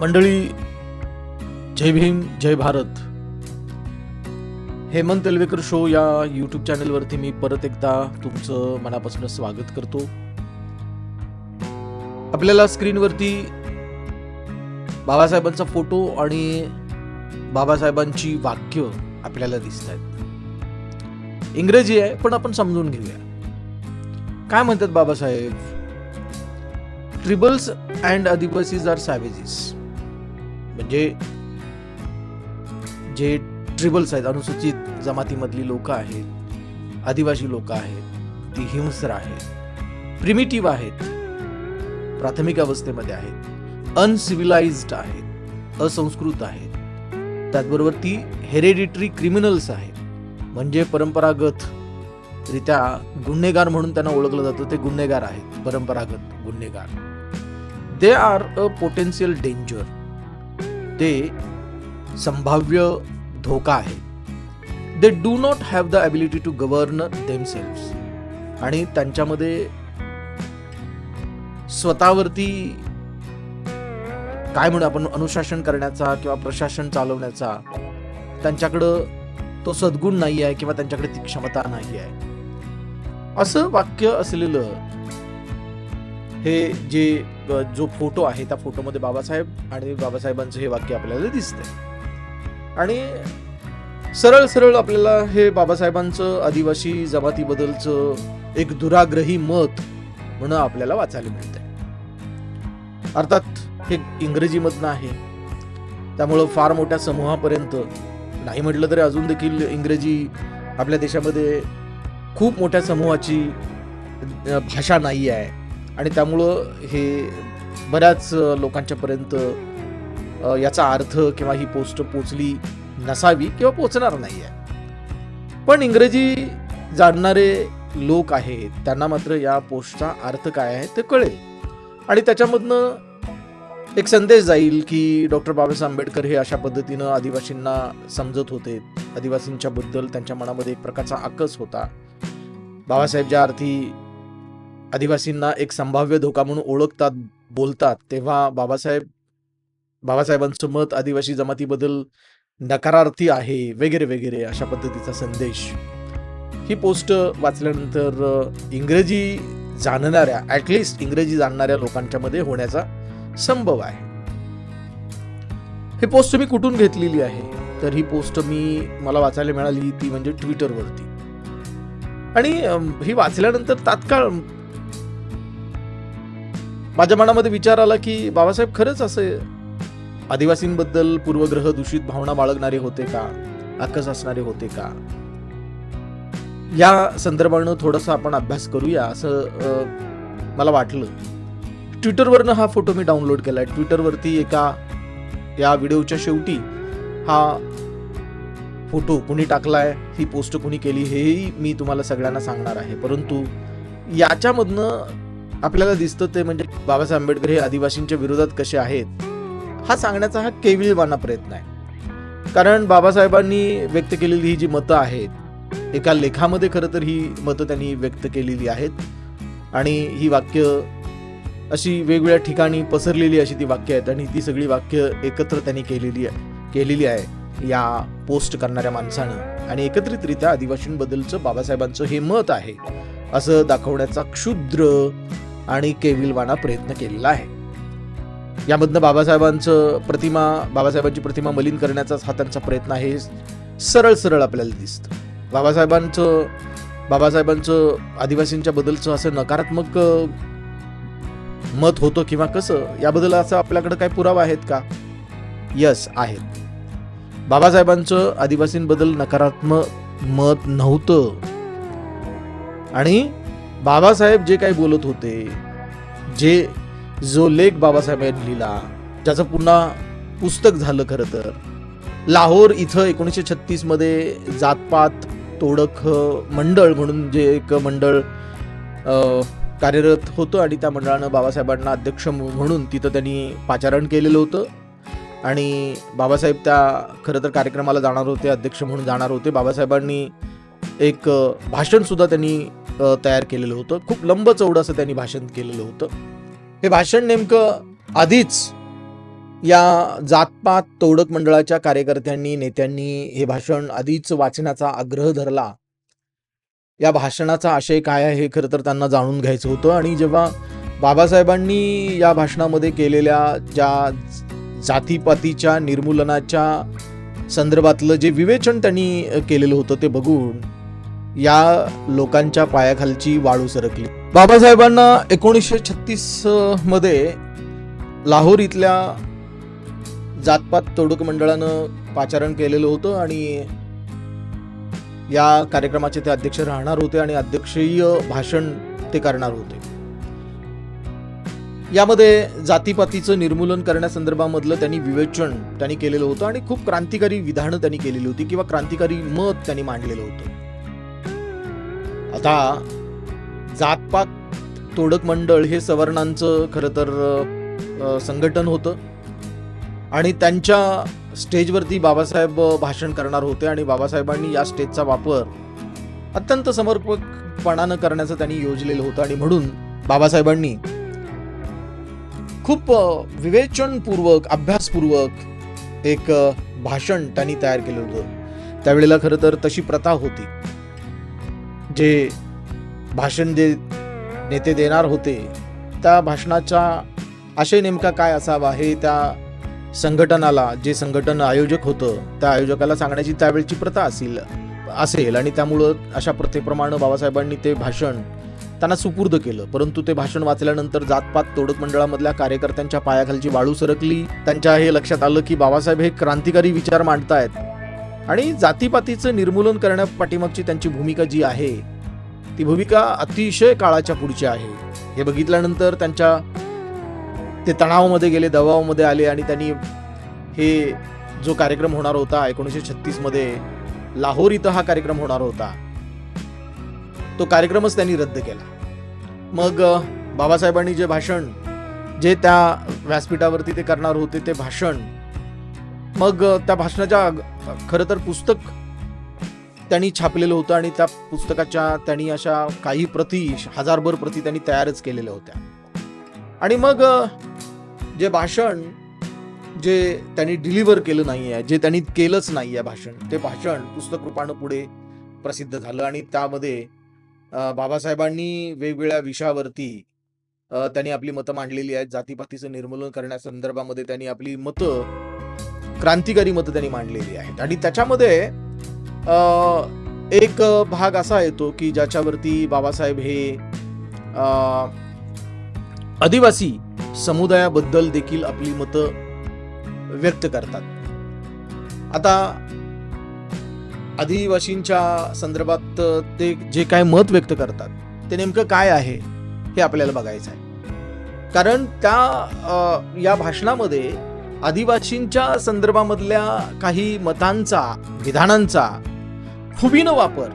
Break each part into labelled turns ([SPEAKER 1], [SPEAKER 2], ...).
[SPEAKER 1] मंडळी जय भीम जय भारत. हेमंत तेलवेकर शो या यूट्यूब चॅनलवरती मी परत एकदा तुमचं मनापासून स्वागत करतो. आपल्याला स्क्रीनवरती बाबासाहेबांचा फोटो आणि बाबासाहेबांची वाक्य आपल्याला दिसत आहेत इंग्रजी आहे पण आपण समजून घेऊया. काय म्हणतात Babasaheb? Tribals and adivasis are savages म्हणजे जे ट्रिबल्स आहेत अनुसूचित जमातीमधली लोक आहेत आदिवासी लोक आहेत ती हिंस्र आहेत प्रिमिटिव्ह आहेत प्राथमिक अवस्थेमध्ये आहेत अनसिव्हिलाइज्ड आहेत असंस्कृत आहेत. त्याचबरोबर ती हेरेडिटरी क्रिमिनल्स आहेत. म्हणजे परंपरागत रित्या गुन्हेगार म्हणून त्यांना ओळखलं जातं ते गुन्हेगार आहेत परंपरागत गुन्हेगार. They are a potential danger ते संभाव्य धोका आहे. They do not have the ability to govern themselves आणि त्यांच्यामध्ये स्वतःवरती काय म्हणू आपण अनुशासन करण्याचा किंवा प्रशासन चालवण्याचा त्यांच्याकडं तो सद्गुण नाही आहे किंवा त्यांच्याकडे ती क्षमता नाही आहे असं वाक्य असलेलं हे जे जो फोटो आहे त्या फोटोमध्ये बाबासाहेब आणि बाबासाहेबांचं हे वाक्य आपल्याला दिसतंय. आणि सरळ सरळ आपल्याला हे बाबासाहेबांचं आदिवासी जमातीबद्दलचं एक दुराग्रही मत म्हणून आपल्याला वाचायला मिळतंय. अर्थात हे इंग्रजीमधनं आहे त्यामुळं फार मोठ्या समूहापर्यंत नाही म्हटलं तरी अजून देखील इंग्रजी आपल्या देशामध्ये खूप मोठ्या समूहाची भाषा नाही आहे आणि त्यामुळं हे बऱ्याच लोकांच्यापर्यंत याचा अर्थ किंवा ही पोस्ट पोचली नसावी किंवा पोचणार नाही आहे पण इंग्रजी जाणणारे लोक आहेत त्यांना मात्र या पोस्टचा अर्थ काय आहे ते कळेल. आणि त्याच्यामधनं एक संदेश जाईल की डॉक्टर बाबासाहेब आंबेडकर हे अशा पद्धतीनं आदिवासींना समजत होते. आदिवासींच्या बद्दल त्यांच्या मनामध्ये एक प्रकारचा आकस होता. बाबासाहेब ज्या अर्थी आदिवासींना एक संभाव्य धोका म्हणून ओळखतात बोलतात तेव्हा बाबासाहेब बाबासाहेबांचं मत आदिवासी जमातीबद्दल नकारार्थी आहे वगैरे वगैरे अशा पद्धतीचा संदेश. ही पोस्ट वाचल्यानंतर इंग्रजी जाणणाऱ्या ॲटलिस्ट इंग्रजी जाणणाऱ्या लोकांच्या मध्ये होण्याचा संभव आहे. ही पोस्ट मी कुठून घेतलेली आहे? तर ही पोस्ट मी मला वाचायला मिळाली ती म्हणजे ट्विटरवरती आणि ही वाचल्यानंतर तात्काळ माझ्या मनामध्ये विचार आला की बाबासाहेब खरंच असे आदिवासींबद्दल पूर्वग्रह दूषित भावना बाळगणारे होते का? आकस असणारे होते का? या संदर्भानं थोडासा आपण अभ्यास करूया असं मला वाटलं. ट्विटरवरनं हा फोटो मी डाउनलोड केला आहे ट्विटरवरती एका या व्हिडिओच्या शेवटी हा फोटो कुणी टाकलाय ही पोस्ट कुणी केली हेही मी तुम्हाला सगळ्यांना सांगणार आहे. परंतु याच्यामधनं आपल्याला दिसतं ते म्हणजे बाबासाहेब आंबेडकर हे आदिवासींच्या विरोधात कसे आहेत हा सांगण्याचा हा केविलवाना प्रयत्न आहे. कारण बाबासाहेबांनी व्यक्त केलेली ही जी मतं आहेत एका लेखामध्ये खरं तर ही मतं त्यांनी व्यक्त केलेली आहेत आणि ही वाक्य अशी वेगवेगळ्या ठिकाणी पसरलेली अशी ती वाक्य आहेत आणि ती सगळी वाक्य एकत्र त्यांनी केलेली आहे केलेली आहे या पोस्ट करणाऱ्या माणसानं. आणि एकत्रितरित्या आदिवासींबद्दलचं बाबासाहेबांचं हे मत आहे असं दाखवण्याचा क्षुद्र आणि केविलवाणा प्रयत्न केलेला आहे. यामधनं बाबासाहेबांचं प्रतिमा बाबासाहेबांची प्रतिमा मलिन करण्याचाच हा त्यांचा प्रयत्न आहे सरळ सरळ आपल्याला दिसतं. बाबासाहेबांचं बाबासाहेबांचं आदिवासींच्या बद्दलचं असं नकारात्मक मत होतं किंवा कसं याबद्दल असं आपल्याकडे काय पुरावा आहेत का? यस आहेत. बाबासाहेबांचं आदिवासींबद्दल नकारात्मक मत नव्हतं. आणि बाबासाहेब जे काही बोलत होते जे जो लेख बाबासाहेबांनी लिहिला ज्याचं पुन्हा पुस्तक झालं खरं तर लाहोर इथं एकोणीसशे छत्तीसमध्ये जातपात तोडक मंडळ म्हणून जे एक मंडळ कार्यरत होतं आणि त्या मंडळानं बाबासाहेबांना अध्यक्ष म्हणून तिथं त्यांनी पाचारण केलेलं होतं. आणि बाबासाहेब त्या खरं तर कार्यक्रमाला जाणार होते अध्यक्ष म्हणून जाणार होते. बाबासाहेबांनी एक भाषणसुद्धा त्यांनी तयार केलेलं होतं. खूप लंब चौडं असं त्यांनी भाषण केलेलं होतं. हे भाषण नेमकं आधीच या जातपात तोडक मंडळाच्या कार्यकर्त्यांनी नेत्यांनी हे भाषण आधीच वाचण्याचा आग्रह धरला. या भाषणाचा आशय काय आहे हे खरं तर त्यांना जाणून घ्यायचं होतं आणि जेव्हा बाबासाहेबांनी या भाषणामध्ये केलेल्या ज्या जातीपातीच्या निर्मूलनाच्या संदर्भातलं जे विवेचन त्यांनी केलेलं होतं ते बघून या लोकांच्या पायाखालची वाळू सरकली. बाबासाहेबांना एकोणीसशे छत्तीसमध्ये लाहोर इथल्या जातपात तोडक मंडळानं पाचारण केलेलं होतं आणि या कार्यक्रमाचे ते अध्यक्ष राहणार होते आणि अध्यक्षीय भाषण ते करणार होते. यामध्ये जातीपातीचं निर्मूलन करण्यासंदर्भामधलं त्यांनी विवेचन त्यांनी केलेलं होतं आणि खूप क्रांतिकारी विधानं त्यांनी केलेली होती किंवा क्रांतिकारी मत त्यांनी मांडलेलं होतं. आता जातपात तोडक मंडळ हे सवर्णांचं खरं तर संघटन होतं. आणि त्यांच्या स्टेजवरती बाबासाहेब भाषण करणार होते आणि बाबासाहेबांनी या स्टेजचा वापर अत्यंत समर्पकपणानं करण्याचं त्यांनी योजलेलं होतं. आणि म्हणून बाबासाहेबांनी खूप विवेचनपूर्वक अभ्यासपूर्वक एक भाषण त्यांनी तयार केलं होतं. त्यावेळेला खरं तर तशी प्रथा होती. जे भाषण जे नेते देणार होते त्या भाषणाचा आशय नेमका काय असावा हे त्या संघटनाला जे संघटन आयोजक होतं त्या आयोजकाला सांगण्याची त्यावेळची प्रथा असेल असेल. आणि त्यामुळं अशा प्रथेप्रमाणे बाबासाहेबांनी ते भाषण त्यांना सुपूर्द केलं. परंतु ते भाषण वाचल्यानंतर जातपात तोडक मंडळामधल्या कार्यकर्त्यांच्या पायाखालची वाळू सरकली. त्यांच्या हे लक्षात आलं की बाबासाहेब हे क्रांतिकारी विचार मांडतायत. आणि जातीपातीचं निर्मूलन करण्या पाठीमागची त्यांची भूमिका जी आहे ती भूमिका अतिशय काळाच्या पुढची आहे. हे बघितल्यानंतर त्यांच्या ते तणावामध्ये गेले दबावामध्ये आले आणि त्यांनी हे जो कार्यक्रम होणार होता एकोणीसशे छत्तीसमध्ये लाहोर इथं हा कार्यक्रम होणार होता तो कार्यक्रमच त्यांनी रद्द केला. मग बाबासाहेबांनी जे भाषण जे त्या व्यासपीठावरती ते करणार होते ते भाषण मग त्या भाषणाच्या खरं तर पुस्तक त्यांनी छापलेलं होतं आणि त्या पुस्तकाच्या त्यांनी अशा काही प्रती हजारभर प्रती त्यांनी तयारच केलेल्या होत्या. आणि मग जे भाषण जे त्यांनी डिलिव्हर केलं नाही आहे जे त्यांनी केलंच नाही आहे भाषण ते भाषण पुस्तक रूपानं पुढे प्रसिद्ध झालं आणि त्यामध्ये बाबासाहेबांनी वेगवेगळ्या विषयावरती त्यांनी आपली मतं मांडलेली आहेत. जातीपातीचं निर्मूलन करण्यासंदर्भामध्ये त्यांनी आपली मतं क्रांतिकारी मतं त्यांनी मांडलेली आहेत. आणि त्याच्यामध्ये एक भाग असा येतो की ज्याच्यावरती बाबासाहेब हे आदिवासी समुदायाबद्दल देखील आपली मतं व्यक्त करतात. आता आदिवासींच्या संदर्भात ते जे काय मत व्यक्त करतात ते नेमकं काय आहे हे आपल्याला बघायचं आहे. कारण त्या या भाषणामध्ये आदिवासींच्या संदर्भामधल्या काही मतांचा विधानांचा खुबीनं वापर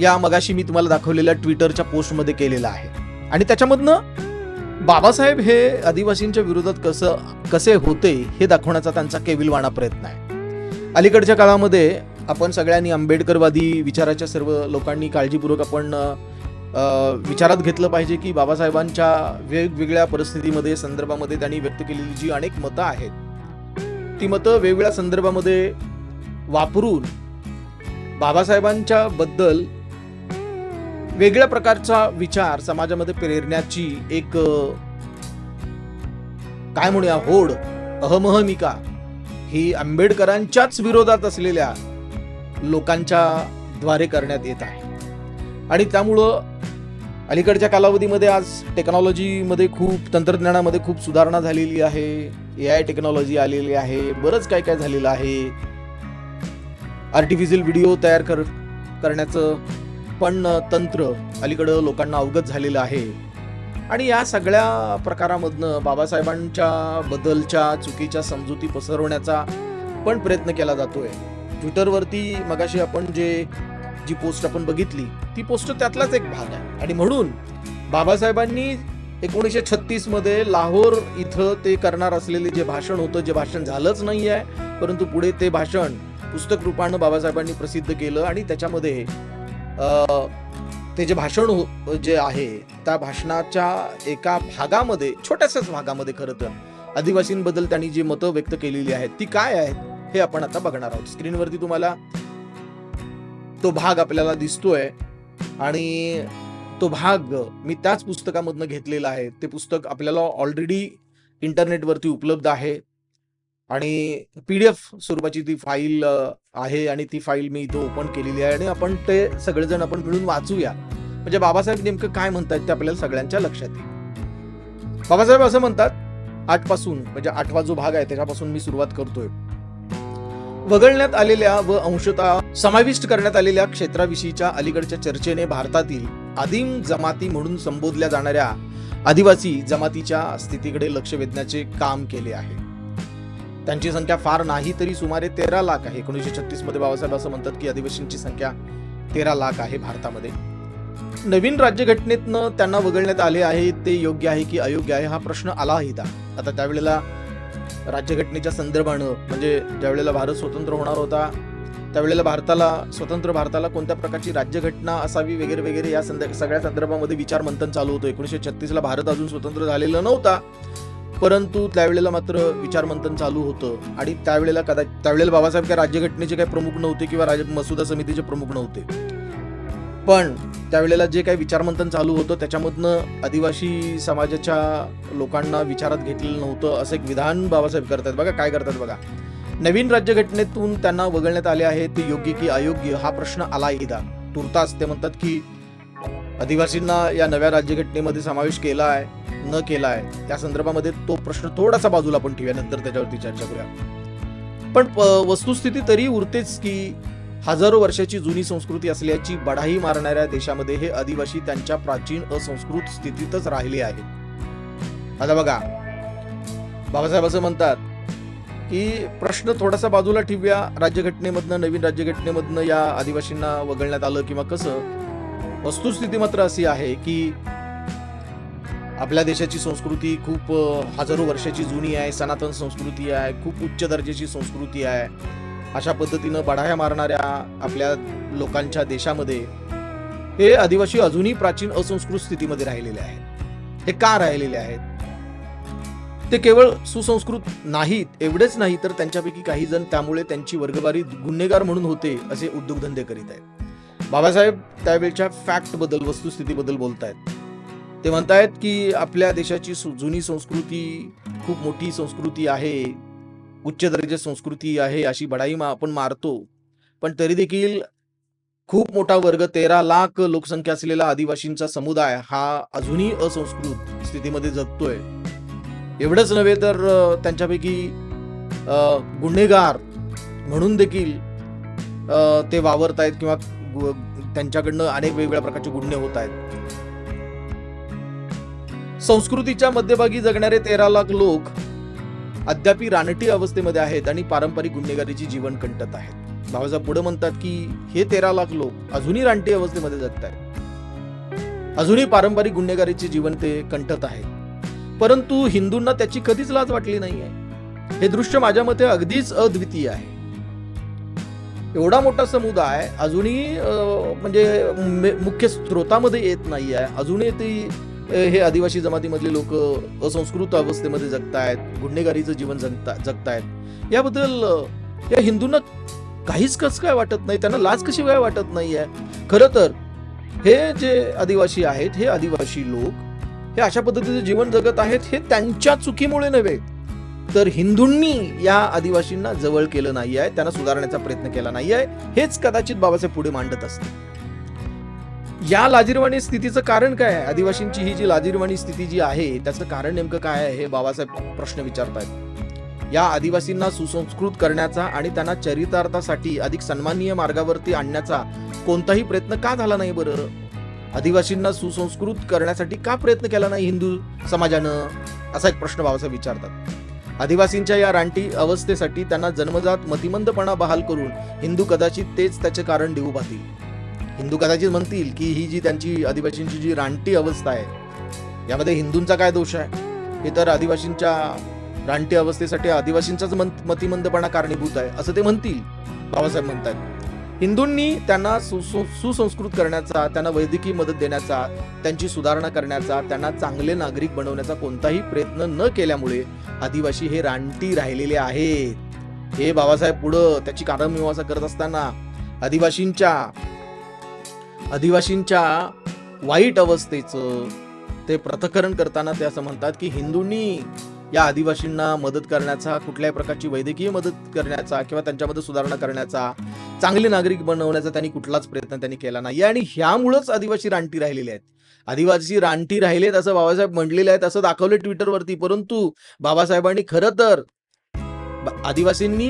[SPEAKER 1] या मगाशी मी तुम्हाला दाखवलेल्या ट्विटरच्या पोस्टमध्ये केलेला आहे. आणि त्याच्यामधनं बाबासाहेब हे आदिवासींच्या विरोधात कसं कसे होते हे दाखवण्याचा त्यांचा केविलवाणा प्रयत्न आहे. अलीकडच्या काळामध्ये आपण सगळ्यांनी आंबेडकरवादी विचाराच्या सर्व लोकांनी काळजीपूर्वक आपण विचारात घेतलं पाहिजे की बाबासाहेबांच्या वेगवेगळ्या परिस्थितीमध्ये संदर्भामध्ये त्यांनी व्यक्त केलेली जी अनेक मतं आहेत ती मतं वेगवेगळ्या संदर्भामध्ये वापरून बाबासाहेबांच्या बद्दल वेगळ्या प्रकारचा विचार समाजामध्ये प्रेरण्याची एक काय म्हणूया होड अहमहमिका ही आंबेडकरांच्याच विरोधात असलेल्या लोकांच्या द्वारे करण्यात येत आहे. आणि त्यामुळं अलीकडच्या कालावधीमध्ये आज टेक्नॉलॉजीमध्ये खूप तंत्रज्ञानामध्ये खूप सुधारणा झालेली आहे. ए आय टेक्नॉलॉजी आलेली आहे. बरंच काय काय झालेलं आहे. आर्टिफिशियल व्हिडिओ तयार कर करण्याचं पण तंत्र अलीकडं लोकांना अवगत झालेलं आहे. आणि या सगळ्या प्रकारामधनं बाबासाहेबांच्या बद्दलच्या चुकीच्या समजुती पसरवण्याचा पण प्रयत्न केला जातोय. ट्विटरवरती मगाशी आपण जे जी पोस्ट आपण बघितली ती पोस्ट त्यातलाच एक भाग आहे. आणि म्हणून बाबासाहेबांनी एकोणीसशे छत्तीसमध्ये लाहोर इथं ते करणार असलेले जे भाषण होतं जे भाषण झालंच नाही आहे परंतु पुढे ते भाषण पुस्तक रूपानं बाबासाहेबांनी प्रसिद्ध केलं आणि त्याच्यामध्ये ते जे भाषण हो- जे आहे त्या भाषणाच्या एका भागामध्ये छोट्याशाच भागामध्ये खरं तर आदिवासींबद्दल त्यांनी जी मतं व्यक्त केलेली आहेत ती काय आहेत हे आपण आता बघणार आहोत. स्क्रीनवरती तुम्हाला तो भाग आपल्याला दिसतोय आणि तो भाग मी त्याच पुस्तकामधनं घेतलेला आहे. ते पुस्तक आपल्याला ऑलरेडी इंटरनेटवरती उपलब्ध आहे. आणि पी डी एफ स्वरूपाची ती फाईल आहे आणि ती फाईल मी इथं ओपन केलेली आहे आणि आपण ते सगळेजण आपण मिळून वाचूया. म्हणजे बाबासाहेब नेमकं काय म्हणतात ते आपल्याला सगळ्यांच्या लक्षात येईल. बाबासाहेब असं म्हणतात आठपासून म्हणजे आठवा जो भाग आहे त्याच्यापासून मी सुरुवात करतोय. वगळण्यात आलेल्या व अंशतः समाविष्ट करण्यात आलेल्या क्षेत्राविषयीच्या अलीकडच्या चर्चेने भारतातील आदिम जमाती म्हणून संबोधल्या जाणाऱ्या आदिवासी जमातीच्या स्थितीकडे लक्ष वेधण्याचे काम केले आहे. त्यांची संख्या फार नाही तरी सुमारे तेरा लाख आहे. एकोणीसशे छत्तीसमध्ये बाबासाहेब असं म्हणतात की आदिवासींची संख्या तेरा लाख आहे भारतामध्ये. नवीन राज्यघटनेतनं त्यांना वगळण्यात आले आहे ते योग्य आहे की अयोग्य आहे हा प्रश्न आला होता. आता त्यावेळेला राज्यघटनेच्या संदर्भानं म्हणजे ज्यावेळेला भारत स्वतंत्र होणार होता त्यावेळेला भारताला स्वतंत्र भारताला कोणत्या प्रकारची राज्यघटना असावी वगैरे वगैरे या संद सगळ्या संदर्भामध्ये विचार मंथन चालू होतं. एकोणीसशे छत्तीसला भारत अजून स्वतंत्र झालेला नव्हता परंतु त्यावेळेला मात्र विचार मंथन चालू होतं. आणि त्यावेळेला कदा त्यावेळेला बाबासाहेब काय राज्यघटनेचे काही प्रमुख नव्हते किंवा राज मसुदा समितीचे प्रमुख नव्हते. पण त्यावेळेला जे काही विचारमंथन चालू होतं त्याच्यामधनं आदिवासी समाजाच्या लोकांना विचारात घेतलेलं नव्हतं असं एक विधान बाबासाहेब करतात बघा काय करतात बघा. नवीन राज्यघटनेतून त्यांना वगळण्यात आले आहे ते योग्य की अयोग्य हा प्रश्न आला एकदा तुर्तास ते म्हणतात की आदिवासींना या नव्या राज्यघटनेमध्ये समावेश केला आहे न केला आहे त्या संदर्भामध्ये तो प्रश्न थोडासा बाजूला आपण ठेवूया नंतर त्याच्यावरती चर्चा करूया. पण वस्तुस्थिती तरी उरतेच की हजारो वर्षाची जुनी संस्कृती असल्याची बढाई मारणाऱ्या देशामध्ये हे आदिवासी त्यांच्या प्राचीन असंस्कृत स्थितीतच राहिले आहेत. आता बघा बाबासाहेब असं म्हणतात की प्रश्न थोडासा बाजूला ठेवूया. राज्यघटनेमधनं नवीन राज्यघटनेमधनं या आदिवासींना वगळण्यात आलं किंवा कसं वस्तुस्थिती मात्र अशी आहे की आपल्या देशाची संस्कृती खूप हजारो वर्षाची जुनी आहे सनातन संस्कृती आहे खूप उच्च दर्जाची संस्कृती आहे. अशा पद्धतीनं बढाया मारणाऱ्या आपल्या लोकांच्या देशामध्ये हे आदिवासी अजूनही प्राचीन असंस्कृत स्थितीमध्ये राहिलेले आहेत. हे का राहिलेले आहेत? ते केवळ सुसंस्कृत नाहीत एवढेच नाही तर त्यांच्यापैकी काही जण त्यामुळे त्यांची वर्गवारी गुन्हेगार म्हणून होते असे उद्योगधंदे करीत आहेत. बाबासाहेब त्यावेळच्या फॅक्टबद्दल वस्तुस्थितीबद्दल बोलतायत. ते म्हणतायत की आपल्या देशाची सु- जुनी संस्कृती खूप मोठी संस्कृती आहे. उच्च दर्जाची संस्कृती आहे अशी बढाई आपण मारतो. पण तरी देखील खूप मोठा वर्ग तेरा लाख लोकसंख्या असलेला आदिवासींचा समुदाय हा अजूनही असंस्कृत स्थितीमध्ये जगतोय. एवढंच नव्हे तर त्यांच्यापैकी गुन्हेगार म्हणून देखील ते वावरत आहेत किंवा त्यांच्याकडनं अनेक वेगवेगळ्या प्रकारचे गुन्हे होत आहेत संस्कृतीच्या मध्यभागी जगणारे तेरा लाख लोक अद्यापी रानटी अवस्थेमध्ये आहेत आणि पारंपरिक गुन्हेगारीची जीवन कंटत आहेत. भावजा पुढे म्हणतात की हे तेरा लाख लोक अजूनही रानटी अवस्थेमध्ये जगत आहेत अजूनही पारंपरिक गुन्हेगारीचे जीवन ते कंटत आहेत. परंतु हिंदूंना त्याची कधीच लाज वाटली नाही आहे हे दृश्य माझ्या मते अगदीच अद्वितीय आहे. एवढा मोठा समुदाय अजूनही म्हणजे मुख्य स्रोतामध्ये येत नाही आहे अजूनही ती हे आदिवासी जमातीमधले लोक असंस्कृत अवस्थेमध्ये जगतायत गुन्हेगारीचं जीवन जगता जगतायत. याबद्दल या हिंदूंना काहीच कस काय वाटत नाही? त्यांना लाज कशी काय वाटत नाही आहे? खरं तर हे जे आदिवासी आहेत हे आदिवासी लोक हे अशा पद्धतीचं जीवन जगत आहेत हे त्यांच्या चुकीमुळे नव्हे. तर हिंदूंनी या आदिवासींना जवळ केलं नाही आहे त्यांना सुधारण्याचा प्रयत्न केला नाही आहे हेच कदाचित बाबासाहेब पुढे मांडत असते या लाजीरवाणी स्थितीचं कारण काय आहे? आदिवासींची ही जी लाजीरवाणी स्थिती जी आहे त्याचं कारण नेमकं काय आहे हे बाबासाहेब प्रश्न विचारतायत. या आदिवासींना सुसंस्कृत करण्याचा आणि त्यांना चरितार्थासाठी अधिक सन्माननीय मार्गावरती आणण्याचा कोणताही प्रयत्न का झाला नाही बरं? आदिवासींना सुसंस्कृत करण्यासाठी का प्रयत्न केला नाही हिंदू समाजानं? असा एक प्रश्न बाबासाहेब विचारतात. आदिवासींच्या या रानटी अवस्थेसाठी त्यांना जन्मजात मतिमंदपणा बहाल करून हिंदू कदाचित तेच त्याचे कारण देऊ पाहतील. हिंदू कदाचित म्हणतील की ही जी त्यांची आदिवासींची जी रानटी अवस्था आहे यामध्ये हिंदूंचा काय दोष आहे? हे तर आदिवासींच्या रानटी अवस्थेसाठी आदिवासींचाच मन- मतिमंदपणा कारणीभूत आहे असं ते म्हणतील बाबासाहेब म्हणतात हिंदूंनी त्यांना सुसंस्कृत करण्याचा त्यांना वैद्यकीय मदत देण्याचा त्यांची सुधारणा करण्याचा त्यांना चांगले नागरिक बनवण्याचा कोणताही प्रयत्न न केल्यामुळे आदिवासी हे रानटी राहिलेले आहेत. हे बाबासाहेब पुढं त्याची कारणमीमांसा करत असताना आदिवासींच्या आदिवासींच्या वाईट अवस्थेचं ते प्रथकरण करताना ते असं म्हणतात की हिंदूंनी या आदिवासींना मदत करण्याचा कुठल्याही प्रकारची वैद्यकीय मदत करण्याचा किंवा त्यांच्यामध्ये सुधारणा करण्याचा चांगले नागरिक बनवण्याचा त्यांनी कुठलाच प्रयत्न त्यांनी केला नाही आणि ह्यामुळंच आदिवासी रानटी राहिलेले आहेत. आदिवासी रानटी राहिलेत असं बाबासाहेब म्हणलेले आहेत असं दाखवलं ट्विटरवरती. परंतु बाबासाहेबांनी खरं तर आदिवासींनी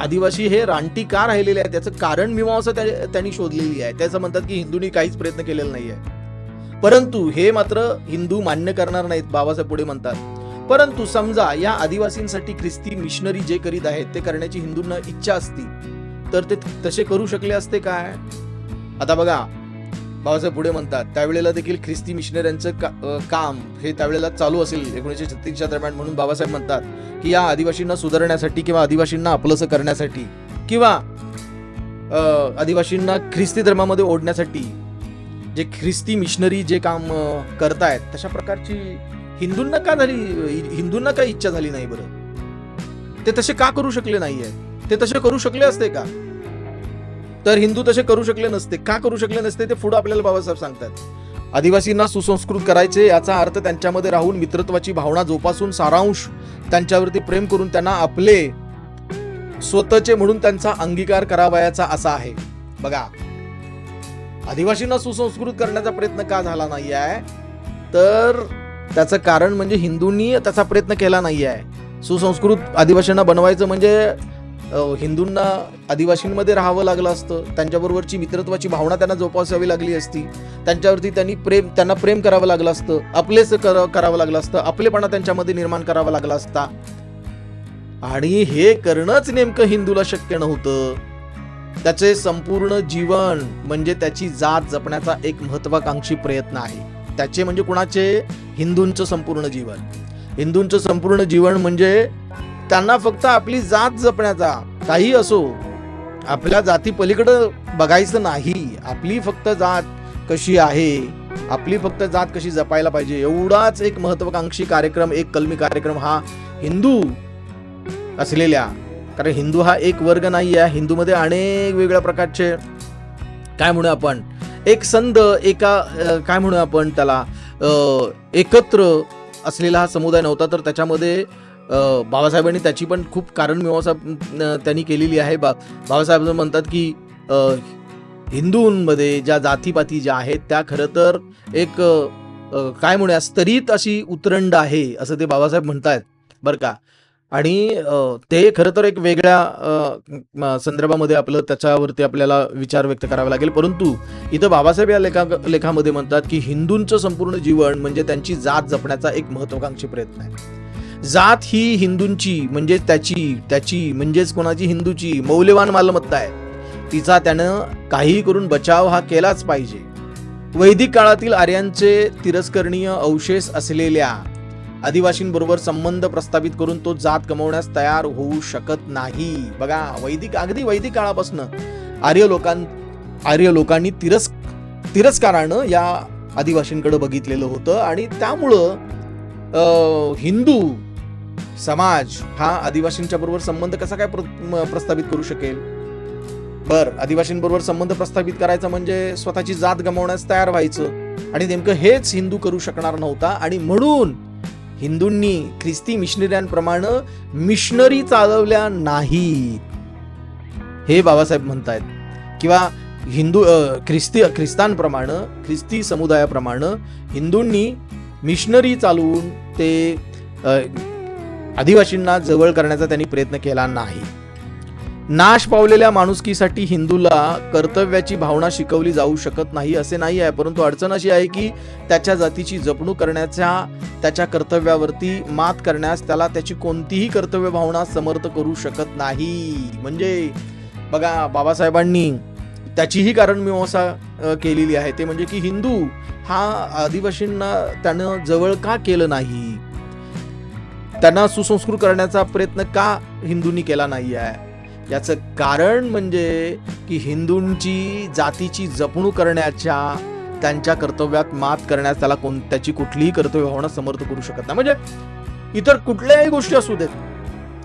[SPEAKER 1] आदिवासी हे रानटी का राहिलेले आहेत. त्याचं कारण मीमांसा त्या- त्यांनी शोधलेली आहे. त्याचं म्हणतात की हिंदूंनी काहीच प्रयत्न केलेला नाही आहे परंतु हे मात्र हिंदू मान्य करणार नाहीत बाबासाहेब पुढे म्हणतात. परंतु समजा या आदिवासींसाठी ख्रिस्ती मिशनरी जे करीत आहेत ते करण्याची हिंदूंना इच्छा असती तर ते तसे करू शकले असते काय? आता बघा बाबासाहेब पुढे म्हणतात त्यावेळेला देखील ख्रिस्ती मिशनऱ्यांचं का, काम हे त्यावेळेला चालू असेल एकोणीसशे छत्तीसच्या दरम्यान म्हणून बाबासाहेब म्हणतात की या आदिवासींना सुधारण्यासाठी किंवा आदिवासींना आपलंसं करण्यासाठी किंवा आदिवासींना ख्रिस्ती धर्मामध्ये ओढण्यासाठी जे ख्रिस्ती मिशनरी जे काम करतायत तशा प्रकारची हिंदूंना का झाली हिंदूंना काय इच्छा झाली नाही बरं? ते तसे का करू शकले नाहीये ते तसे करू शकले असते का? तर हिंदू तसे करू शकले नसते. का करू शकले नसते ते पुढे आपल्याला बाबासाहेब सांगतात. आदिवासींना सुसंस्कृत करायचे याचा अर्थ त्यांच्यामध्ये राहून मित्रत्वाची भावना जोपासून सारांश त्यांच्यावरती प्रेम करून त्यांना आपले स्वतःचे म्हणून त्यांचा अंगीकार करावयाचा असा आहे. बघा आदिवासींना सुसंस्कृत करण्याचा प्रयत्न का झाला नाही आहे तर त्याचं कारण म्हणजे हिंदूंनी त्याचा प्रयत्न केला नाही आहे सुसंस्कृत आदिवासींना बनवायचं म्हणजे हिंदूंना आदिवासींमध्ये राहावं लागलं असतं. त्यांच्याबरोबरची मित्रत्वाची भावना त्यांना जोपासावी लागली असती. त्यांच्यावरती त्यांनी प्रेम त्यांना प्रेम करावं लागलं असतं. आपलेच कर करावं लागलं असतं. आपलेपणा त्यांच्यामध्ये निर्माण करावा लागला असता. आणि हे करणंच नेमकं हिंदूला शक्य नव्हतं. त्याचे संपूर्ण जीवन म्हणजे त्याची जात जपण्याचा एक महत्वाकांक्षी प्रयत्न आहे. त्याचे म्हणजे कुणाचे? हिंदूंचं संपूर्ण जीवन. हिंदूंचं संपूर्ण जीवन म्हणजे त्यांना फक्त आपली जात जपण्याचा काही असो. आपल्या जाती पलीकडं बघायचं नाही. आपली फक्त जात कशी आहे? आपली फक्त जात कशी जपायला पाहिजे? एवढाच एक महत्वाकांक्षी कार्यक्रम एक कलमी कार्यक्रम हा हिंदू असलेल्या कारण हिंदू हा एक वर्ग नाही आहे. हिंदूमध्ये अनेक वेगळ्या प्रकारचे काय म्हणू आपण एक संद एका काय म्हणू आपण त्याला एकत्र असलेला हा समुदाय नव्हता. तर त्याच्यामध्ये बाबासाहेबांनी त्याची पण खूप कारण मीमांसा त्यांनी केलेली आहे. बा बाबासाहेब म्हणतात की हिंदूंमध्ये ज्या जातीपाती ज्या आहेत त्या खरं तर एक काय म्हणूया स्तरित अशी उतरंड आहे असं ते बाबासाहेब म्हणतायत बरं का? आणि ते खरं तर एक वेगळ्या संदर्भामध्ये आपलं त्याच्यावरती आपल्याला विचार व्यक्त करावा लागेल. परंतु इथं बाबासाहेब या लेखा लेखामध्ये म्हणतात की हिंदूंचं संपूर्ण जीवन म्हणजे त्यांची जात जपण्याचा एक महत्वाकांक्षी प्रयत्न आहे. जात ही हिंदूंची म्हणजे त्याची त्याची म्हणजेच कोणाची हिंदूची मौल्यवान मालमत्ता आहे. तिचा त्यानं काही करून बचाव हा केलाच पाहिजे. वैदिक काळातील आर्यांचे तिरस्करणीय अवशेष असलेल्या आदिवासींबरोबर संबंध प्रस्थापित करून तो जात कमवण्यास तयार होऊ शकत नाही. बघा वैदिक अगदी वैदिक काळापासून आर्य लोकां आर्य लोकांनी तिरस् तिरस्कारानं या आदिवासींकडे बघितलेलं होतं आणि त्यामुळं हिंदू समाज हा आदिवासींच्या बरोबर संबंध कसा काय प्र- प्रस्थापित करू शकेल? बर आदिवासींबरोबर संबंध प्रस्थापित करायचा म्हणजे स्वतःची जात गमावण्यास तयार व्हायचं. आणि नेमकं हेच हिंदू करू शकणार नव्हता आणि म्हणून हिंदूंनी ख्रिस्ती मिशनऱ्यांप्रमाणे मिशनरी चालवल्या नाहीत. हे बाबासाहेब म्हणतायत. किंवा हिंदू ख्रिस्ती ख्रिस्तांप्रमाणे ख्रिस्ती समुदायाप्रमाणे हिंदूंनी मिशनरी चालवून ते आदिवासींना जवळ करण्याचा त्यांनी प्रयत्न केला नाही. नाश पावलेल्या माणुसकीसाठी हिंदूला कर्तव्याची भावना शिकवली जाऊ शकत नाही असे नाही आहे. परंतु अडचण अशी आहे की त्याच्या जातीची जपणूक करण्याच्या त्याच्या कर्तव्यावरती मात करण्यास त्याला त्याची कोणतीही कर्तव्य भावना समर्थ करू शकत नाही. म्हणजे बघा बाबासाहेबांनी त्याचीही कारण मीमांसा केलेली आहे. ते म्हणजे की हिंदू हा आदिवासींना त्यानं जवळ का केलं नाही? त्यांना सुसंस्कृत करण्याचा प्रयत्न का हिंदूंनी केला नाही आहे? याचं कारण म्हणजे की हिंदूंची जातीची जपणूक करण्याच्या त्यांच्या कर्तव्यात मात करण्यास त्याला कोण त्याची कुठलीही कर्तव्य भावना समर्थ करू शकत नाही. म्हणजे इतर कुठल्याही गोष्टी असू देत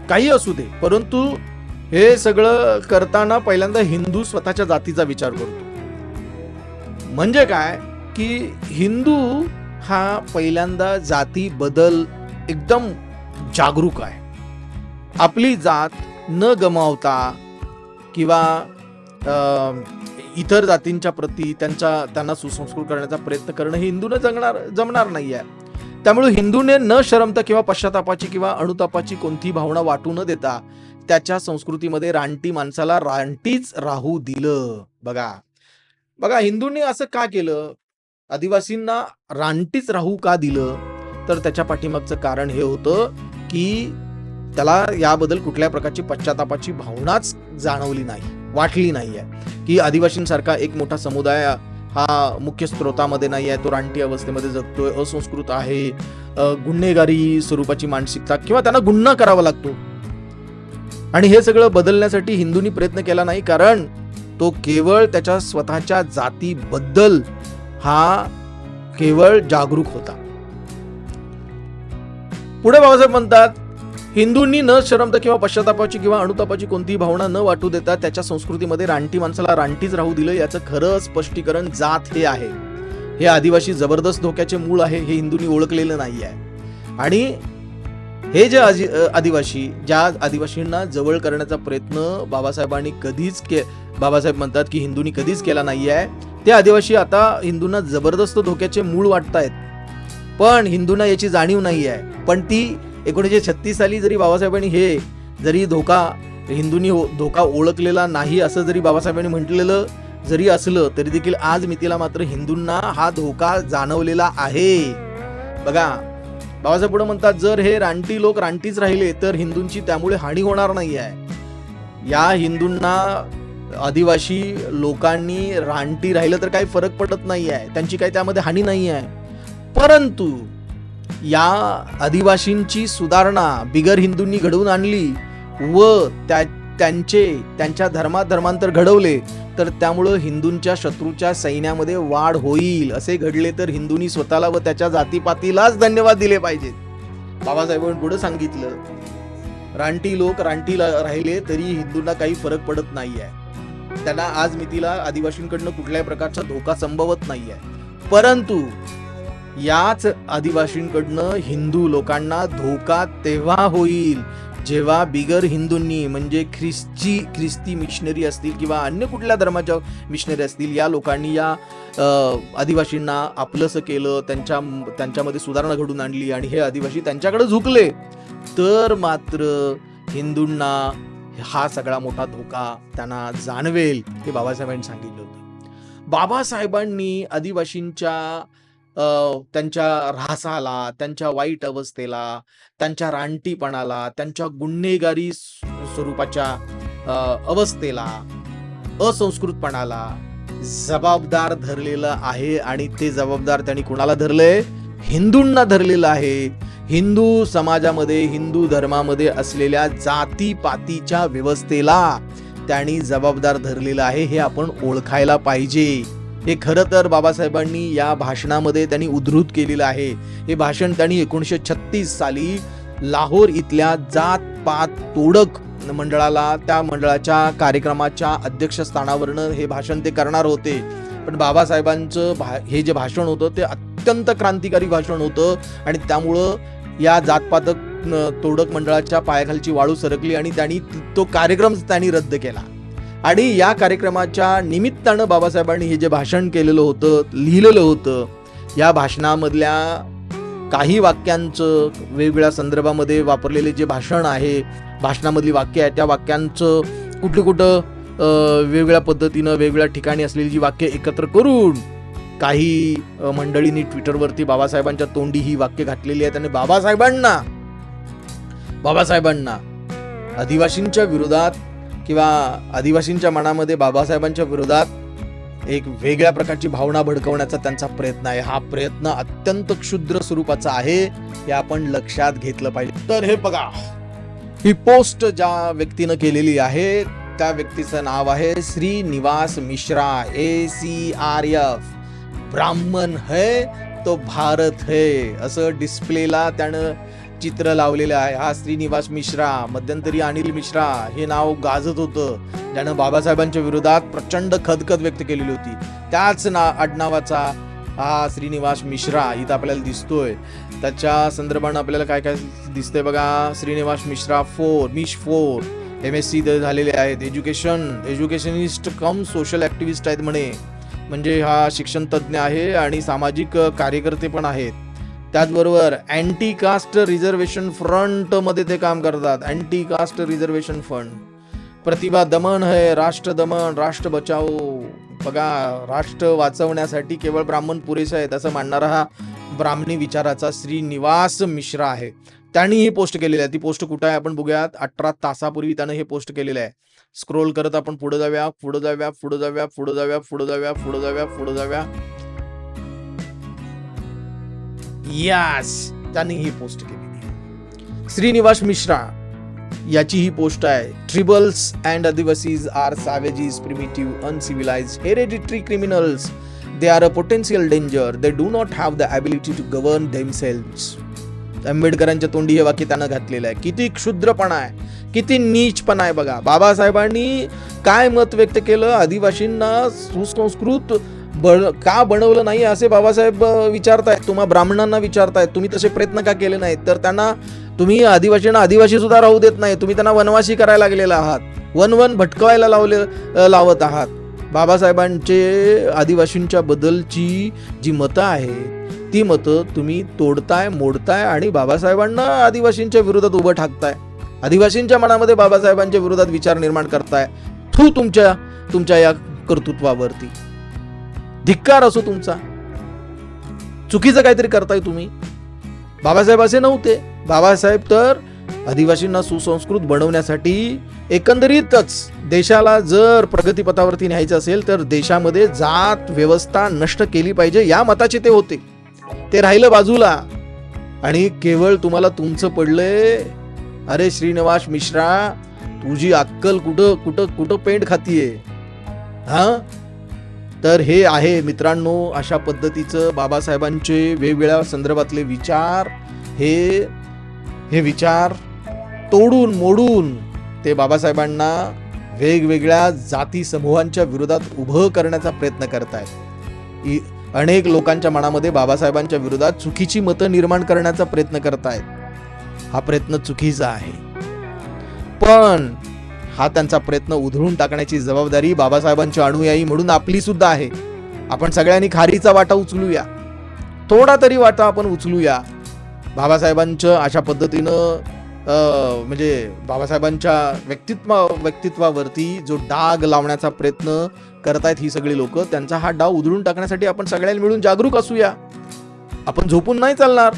[SPEAKER 1] काही असू दे परंतु हे सगळं करताना पहिल्यांदा हिंदू स्वतःच्या जातीचा विचार करतो. म्हणजे काय की हिंदू हा पहिल्यांदा जाती बदल एकदम जागरूक आहे. आपली जात न गमावता किंवा इतर जातींच्या प्रती त्यांच्या त्यांना सुसंस्कृत करण्याचा प्रयत्न करणं हे हिंदूने जगणार जमणार नाही आहे त्यामुळे हिंदूने न शरमता किंवा पश्चातापाची किंवा अणुतापाची कोणतीही भावना वाटू न देता त्याच्या संस्कृतीमध्ये रानटी माणसाला रानटीच राहू दिलं. बघा. बघा हिंदूंनी असं का केलं? आदिवासींना रानटीच राहू का दिलं? तर त्याच्या पाठीमागचं कारण हे होतं की त्याला याबद्दल कुठल्या प्रकारची पश्चातापाची भावनाच जाणवली नाही वाटली नाही आहे. की आदिवासींसारखा एक मोठा समुदाय हा मुख्य स्रोतामध्ये नाही आहे तो रानटी अवस्थेमध्ये जगतोय असंस्कृत आहे गुन्हेगारी स्वरूपाची मानसिकता किंवा त्यांना गुन्हा करावा लागतो. आणि हे सगळं बदलण्यासाठी हिंदूंनी प्रयत्न केला नाही कारण तो केवळ त्याच्या स्वतःच्या जातीबद्दल हा केवळ जागरूक होता. पुढे बाबासाहेब म्हणतात हिंदूंनी न शरमता किंवा पश्चातापाची किंवा अनुतापाची कोणतीही भावना न वाटू देता त्याच्या संस्कृतीमध्ये रानटी माणसाला रानटीच राहू दिलं याचं खरं स्पष्टीकरण जात हे आहे. हे आदिवासी जबरदस्त धोक्याचे मूळ आहे हे हिंदूंनी ओळखलेलं नाही आहे आणि हे जे आजी- आदिवासी ज्या आदिवासींना जवळ करण्याचा प्रयत्न बाबासाहेबांनी कधीच के बाबासाहेब म्हणतात की हिंदूंनी कधीच केला नाही आहे ते आदिवासी आता हिंदूंना जबरदस्त धोक्याचे मूळ वाटतायत. पण हिंदूंना याची जाणीव नाही आहे. पण ती एकोणीसशे छत्तीस साली जरी बाबासाहेबांनी हे जरी धोका हिंदूंनी हो- धोका ओळखलेला नाही असं जरी बाबासाहेबांनी म्हटलेलं जरी असलं तरी देखील आज मितीला मात्र हिंदूंना हा धोका जाणवलेला आहे. बघा बाबासाहेब पुढे म्हणतात जर हे रानटी लोक रानटीच राहिले तर हिंदूंची त्यामुळे हानी होणार नाही आहे. या हिंदूंना आदिवासी लोकांनी रानटी राहिलं तर काही फरक पडत नाही आहे. त्यांची काही त्यामध्ये हानी नाही आहे. परंतु या आदिवासींची सुधारणा बिगर हिंदूंनी घडवून आणली व त्या त्यांचे त्यांच्या धर्मात धर्मांतर घडवले तर त्यामुळं हिंदूंच्या शत्रूच्या सैन्यामध्ये वाढ होईल. असे घडले तर हिंदूंनी स्वतःला व त्याच्या जातीपातीलाच धन्यवाद दिले पाहिजेत. बाबासाहेबांनी पुढे सांगितलं रानटी लोक रानटीला राहिले तरी हिंदूंना काही फरक पडत नाही आहे त्यांना आज मितीला आदिवासींकडनं कुठल्याही प्रकारचा धोका संभवत नाही आहे परंतु याच आदिवासींकडनं हिंदू लोकांना धोका तेव्हा होईल जेव्हा बिगर हिंदूंनी म्हणजे ख्रिस्ती ख्रिस्ती मिशनरी असतील किंवा अन्य कुठल्या धर्माच्या मिशनरी असतील या लोकांनी या आदिवासींना आपलंसं केलं त्यांच्या त्यांच्यामध्ये सुधारणा घडून आणली आणि हे आदिवासी त्यांच्याकडे झुकले तर मात्र हिंदूंना हा सगळा मोठा धोका त्यांना जाणवेल हे बाबासाहेबांनी सांगितलं होतं. बाबासाहेबांनी आदिवासींच्या त्यांच्या ऱ्हासाला त्यांच्या वाईट अवस्थेला त्यांच्या रानटीपणाला त्यांच्या गुन्हेगारी स्वरूपाच्या अवस्थेला असंस्कृतपणाला जबाबदार धरलेलं आहे आणि ते जबाबदार त्यांनी कुणाला धरलंय हिंदूंना धरलेलं आहे. हिंदू समाजामध्ये हिंदू धर्मामध्ये असलेल्या जातीपातीच्या व्यवस्थेला त्यांनी जबाबदार धरलेलं आहे हे आपण ओळखायला पाहिजे. हे खरं तर बाबासाहेबांनी या भाषणामध्ये त्यांनी उद्धृत केलेलं आहे. हे भाषण त्यांनी एकोणीसशे छत्तीस साली लाहोर इथल्या जात पात तोडक मंडळाला त्या मंडळाच्या कार्यक्रमाच्या अध्यक्षस्थानावरनं हे भाषण ते करणार होते. पण बाबासाहेबांचं भा हे जे भाषण होतं ते अत्यंत क्रांतिकारी भाषण होतं आणि त्यामुळं या जातपातक तोडक मंडळाच्या पायाखालची वाळू सरकली आणि त्यांनी तो कार्यक्रम त्यांनी रद्द केला. आणि या कार्यक्रमाच्या निमित्तानं बाबासाहेबांनी हे जे भाषण केलेलं होतं लिहिलेलं होतं या भाषणामधल्या काही वाक्यांचं वेगवेगळ्या संदर्भामध्ये वापरलेले जे भाषण आहे भाषणामधली वाक्य आहे त्या वाक्यांचं कुठलं कुठं वेगवेगळ्या पद्धतीनं वेगवेगळ्या ठिकाणी असलेली जी वाक्य एकत्र करून काही मंडळींनी ट्विटरवरती बाबासाहेबांच्या तोंडी ही वाक्य घातलेली आहेत आणि बाबासाहेबांना बाबासाहेबांना आदिवासींच्या विरोधात किंवा आदिवासींच्या मनामध्ये बाबासाहेबांच्या विरोधात एक वेगळ्या प्रकारची भावना भडकवण्याचा त्यांचा प्रयत्न आहे. हा प्रयत्न अत्यंत क्षुद्र स्वरूपाचा आहे हे आपण लक्षात घेतलं पाहिजे. तर हे बघा ही पोस्ट ज्या व्यक्तीनं केलेली आहे त्या व्यक्तीचं नाव आहे Shrinivas Mishra A C R F ब्राह्मण है तो भारत है असं डिस्प्लेला त्यानं चित्र लावलेलं आहे. हा श्रीनिवास मिश्रा मध्यंतरी अनिल मिश्रा हे नाव गाजत होतं. ज्यानं बाबासाहेबांच्या विरोधात प्रचंड खदखद व्यक्त केलेली होती. त्याच ना आडनावाचा हा श्रीनिवास मिश्रा इथं आपल्याला दिसतोय. त्याच्या संदर्भानं आपल्याला काय काय दिसतंय बघा. श्रीनिवास मिश्रा फोर मिश फोर एम एस सी झालेले आहेत. Education educationist cum social activist आहेत म्हणे. म्हणजे हा शिक्षण तज्ज्ञ आहे आणि सामाजिक कार्यकर्ते पण आहेत. त्याचबरोबर अँटी कास्ट रिझर्वेशन फ्रंटमध्ये ते काम करतात. अँटी कास्ट रिझर्वेशन फंड प्रतिभा दमन है राष्ट्र दमन राष्ट्र बचाओ. बघा राष्ट्र वाचवण्यासाठी केवळ ब्राह्मण पुरेसे आहेत असं मानणारा हा ब्राह्मणी विचाराचा श्रीनिवास मिश्रा आहे. त्यांनी ही पोस्ट केलेली आहे. ती पोस्ट कुठं आहे आपण बघूयात. अठरा तासापूर्वी त्यानं हे पोस्ट केलेलं आहे. स्क्रोल करत आपण पुढे जाऊया पुढे जाऊया पुढे जाऊया पुढे जाऊया पुढे जाऊया पुढे जाऊया पुढे जाऊया. यास त्यांनी ही पोस्ट केलेली श्रीनिवास मिश्रा याची ही पोस्ट आहे. Tribals and adivasis are savages primitive uncivilised hereditary criminals they are a potential danger they do not have the ability to govern themselves आंबेडकरांच्या तोंडी हे वाक्य त्यानं घातलेलं आहे. किती क्षुद्रपणा आहे. किती नीचपणा आहे बघा. बाबासाहेबांनी काय मत व्यक्त केलं? आदिवासींना सुसंस्कृत बन का बनवलं नाही असे बाबासाहेब विचारतायत. तुम्हा ब्राह्मणांना विचारतायत. तुम्ही तसे प्रयत्न का केले नाहीत? तर त्यांना तुम्ही आदिवासींना आदिवासी सुद्धा राहू देत नाही. तुम्ही त्यांना वनवासी करायला लागलेला आहात. वन वन भटकवायला लावले लावत आहात. बाबासाहेबांचे आदिवासींच्या बद्दलची जी मतं आहेत ती मतं तुम्ही तोडताय मोडताय आणि बाबासाहेबांना आदिवासींच्या विरोधात उभं ठाकताय. आदिवासींच्या मनामध्ये बाबासाहेबांच्या विरोधात विचार निर्माण करताय. थू तुमच्या तुमच्या या कर्तृत्वावरती. धिक्कार असो तुमचा. चुकीचं काहीतरी करताय तुम्ही. बाबासाहेब असे नव्हते. बाबासाहेब तर आदिवासींना सुसंस्कृत बनवण्यासाठी एकंदरीतच देशाला जर प्रगतीपथावरती न्यायचं असेल तर देशामध्ये जात व्यवस्था नष्ट केली पाहिजे या मताचे ते होते. ते राहिलं बाजूला. आणि केवळ तुम्हाला तुमचं पडलंय. अरे श्रीनिवास मिश्रा तुझी अक्कल कुठं कुठं कुठं पेंट खातीये? हा? तर हे आहे मित्रांनो अशा पद्धतीचं बाबासाहेबांचे वेगवेगळ्या संदर्भातले विचार. हे हे विचार तोडून मोडून ते बाबासाहेबांना वेगवेगळ्या जाती समूहांच्या विरोधात उभं करण्याचा प्रयत्न करत इ- अनेक लोकांच्या मनामध्ये बाबासाहेबांच्या विरोधात चुकीची मतं निर्माण करण्याचा प्रयत्न करत आहेत. हा प्रयत्न चुकीचा आहे. पण हा त्यांचा प्रयत्न उधळून टाकण्याची जबाबदारी बाबासाहेबांची अनुयायी म्हणून आपली सुद्धा आहे. आपण सगळ्यांनी खारीचा वाटा उचलूया. थोडा तरी वाटा आपण उचलूया. बाबासाहेबांच्या अशा पद्धतीनं म्हणजे बाबासाहेबांच्या व्यक्तित्व व्यक्तित्वावरती जो डाग लावण्याचा प्रयत्न करतायत ही सगळी लोक त्यांचा हा डाव उधळून टाकण्यासाठी आपण सगळ्यांनी मिळून जागरूक असूया. आपण झोपून नाही चालणार.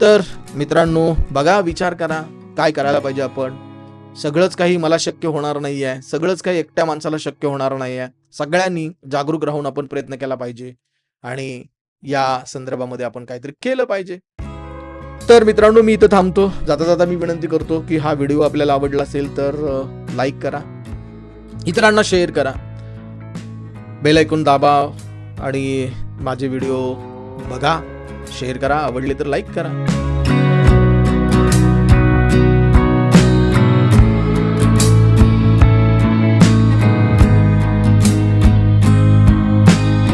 [SPEAKER 1] तर मित्रांनो बघा विचार करा काय करायला पाहिजे आपण? सगळंच काही मला शक्य होणार नाही आहे सगळंच काही एकट्या माणसाला शक्य होणार नाही आहे सगळ्यांनी जागरूक राहून आपण प्रयत्न केला पाहिजे. आणि या संदर्भामध्ये आपण काहीतरी केलं पाहिजे. तर मित्रांनो मी इथं थांबतो. जाता जाता मी विनंती करतो की हा व्हिडिओ आपल्याला आवडला असेल तर लाईक करा. इतरांना शेअर करा. बेल ऐकून दाबा आणि माझे व्हिडिओ बघा. शेअर करा. आवडले तर लाईक करा.